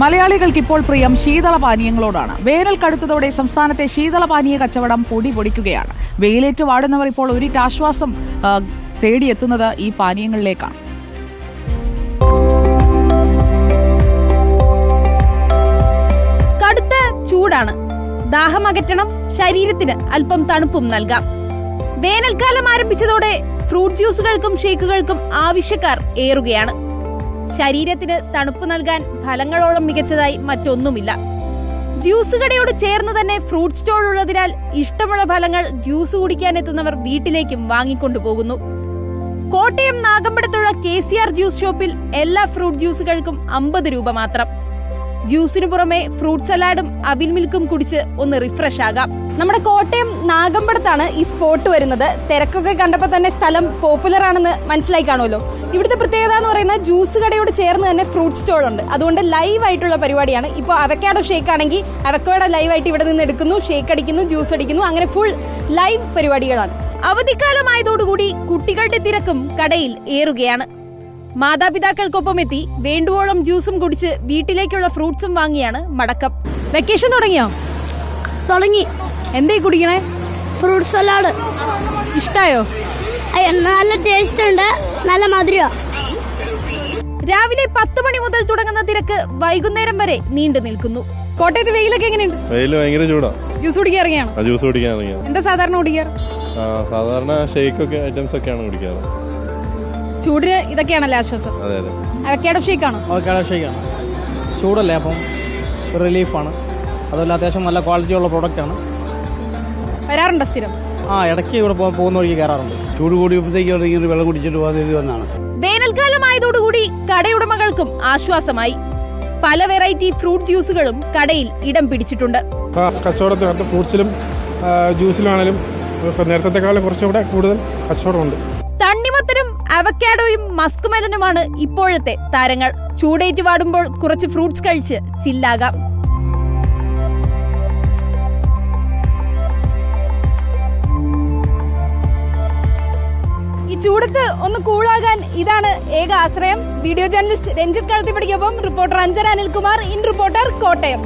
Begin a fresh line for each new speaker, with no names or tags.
മലയാളികൾക്ക് ഇപ്പോൾ പ്രിയം ശീതള പാനീയങ്ങളോടാണ് വേനൽ കടുത്തതോടെ സംസ്ഥാനത്തെ ശീതള പാനീയ കച്ചവടം പൊടി പൊടിക്കുകയാണ്. വെയിലേറ്റ് വാടുന്നവർ ഇപ്പോൾ ഒരിറ്റ് ആശ്വാസം ആ, തേടിയെത്തുന്നത് ഈ പാനീയങ്ങളിലേക്കാണ്.
കടുത്ത ചൂടാണ്. ദാഹം അകറ്റണം ശരീരത്തിന് അല്പം തണുപ്പും നൽകാം. വേനൽക്കാലം ആരംഭിച്ചതോടെ ഫ്രൂട്ട് ജ്യൂസുകൾക്കും ഷേക്കുകൾക്കും ആവശ്യക്കാർ ഏറുകയാണ്. ശരീരത്തിന് തണുപ്പ് നൽകാൻ ഫലങ്ങളോളം മികച്ചതായി മറ്റൊന്നുമില്ല. ജ്യൂസ് കടയോട് ചേർന്ന് തന്നെ ഫ്രൂട്ട് സ്റ്റോൾ ഉള്ളതിനാൽ ഇഷ്ടമുള്ള ഫലങ്ങൾ ജ്യൂസ് കുടിക്കാൻ എത്തുന്നവർ വീട്ടിലേക്കും വാങ്ങിക്കൊണ്ടുപോകുന്നു കോട്ടയം നാഗമ്പടത്തുള്ള കെ സി ആർ ജ്യൂസ് ഷോപ്പിൽ എല്ലാ ഫ്രൂട്ട് ജ്യൂസുകൾക്കും അമ്പത് രൂപ മാത്രം. ജ്യൂസിന് പുറമെ ഫ്രൂട്ട് സലാഡും അവിൽ മിൽക്കും കുടിച്ച് ഒന്ന് റിഫ്രഷ് ആകാം. നമ്മുടെ കോട്ടയം നാഗമ്പടത്താണ് ഈ സ്പോട്ട് വരുന്നത്. തിരക്കൊക്കെ കണ്ടപ്പോൾ തന്നെ സ്ഥലം പോപ്പുലർ ആണെന്ന് മനസ്സിലായി കാണുമല്ലോ. ഇവിടുത്തെ പ്രത്യേകത എന്ന് പറയുന്നത് ജ്യൂസ് കടയോട് ചേർന്ന് തന്നെ ഫ്രൂട്ട് സ്റ്റോൾ ഉണ്ട്. അതുകൊണ്ട് ലൈവ് ആയിട്ടുള്ള പരിപാടിയാണ്. ഇപ്പോൾ അവക്കാഡോ ഷേക്ക് ആണെങ്കിൽ അവക്കാഡോ ലൈവ് ആയിട്ട് ഇവിടെ നിന്ന് എടുക്കുന്നു ഷേക്ക് അടിക്കുന്നു ജ്യൂസ് അടിക്കുന്നു. അങ്ങനെ ഫുൾ ലൈവ് പരിപാടികളാണ്. അവധിക്കാലമായതോടുകൂടി കുട്ടികളുടെ തിരക്കും കടയിൽ ഏറുകയാണ്. മാതാപിതാക്കൾക്കൊപ്പം എത്തി വേണ്ടുവോളം ജ്യൂസും കുടിച്ച് വീട്ടിലേക്കുള്ള ഫ്രൂട്ട്സും വാങ്ങിയാണ് മടക്കം. വെക്കേഷൻ തുടങ്ങിയോ?
തുടങ്ങി.
എന്തേ കുടിക്കണേ?
Fruit salad.
ഇഷ്ടായോ?
അയ്യ, നല്ല ടേസ്റ്റ് ഉണ്ട്. നല്ല മധുര?
രാവിലെ പത്ത് മണി മുതൽ തുടങ്ങുന്ന തിരക്ക് വൈകുന്നേരം വരെ നീണ്ടു നിൽക്കുന്നു. കോട്ടയത്ത് വെയിലൊക്കെ എങ്ങനെയുണ്ട്?
വെയിൽ ഭയങ്കര ചൂടാ.
ജ്യൂസ് കുടിക്കാൻ ഇറങ്ങിയാണ്?
ആ ജ്യൂസ് കുടിക്കാൻ ഇറങ്ങിയാണ്
എന്താ സാധാരണ കുടിക്കാറ്?
സാധാരണ ഷേക്ക് ഒക്കെ ഐറ്റംസ് ഒക്കെയാണ് കുടിക്കാറ്.
ചൂടിന് ഇതൊക്കെയാണല്ലേ ആശ്വാസം?
അതെ അതെ.
അവക്കാഡോ ഷേക്ക് ആണോ
അവക്കാഡോ ഷേക്കാണ്. ചൂടല്ലേ അപ്പം? റിലീഫാണ്. അതുപോലെ അത്യാവശ്യം നല്ല ക്വാളിറ്റി ഉള്ള പ്രോഡക്റ്റ് ആണ്.
വരാറുണ്ടോ സ്ഥിരം?
ആ ഇടയ്ക്ക് ഇവിടെ പോകുന്ന വഴിക്ക് കയറാറുണ്ട്.
ചൂട് കൂടിയപ്പോഴത്തേക്ക് വെള്ളം കുടിച്ചിട്ട് പോകാൻ വന്നാണ്.
വേനൽക്കാലമായതോടുകൂടി കടയുടമകൾക്കും ആശ്വാസമായി. പല വെറൈറ്റി ഫ്രൂട്ട് ജ്യൂസുകളും കടയിൽ ഇടം പിടിച്ചിട്ടുണ്ട്.
കച്ചവടത്തിനകത്ത് ഫ്രൂട്ട്സിലും ജ്യൂസിലാണെങ്കിലും നേരത്തെ നേരത്തെക്കാളും കുറച്ചുകൂടെ കൂടുതൽ കച്ചവടമുണ്ട്.
തണ്ണിമത്തനും അവക്കാഡോയും മസ്കുമെലനുമാണ് ഇപ്പോഴത്തെ താരങ്ങൾ. ചൂടേറ്റ് വാടുമ്പോൾ കുറച്ച് ഫ്രൂട്ട്സ് കഴിച്ച് ചില്ലാകാം. ഈ ചൂടത്ത് ഒന്ന് കൂളാകാൻ ഇതാണ് ഏക ആശ്രയം. Video journalist Ranjith കളത്തിപ്പടിക്കൊപ്പം reporter Anjana Anilkumar in reporter Kottayam.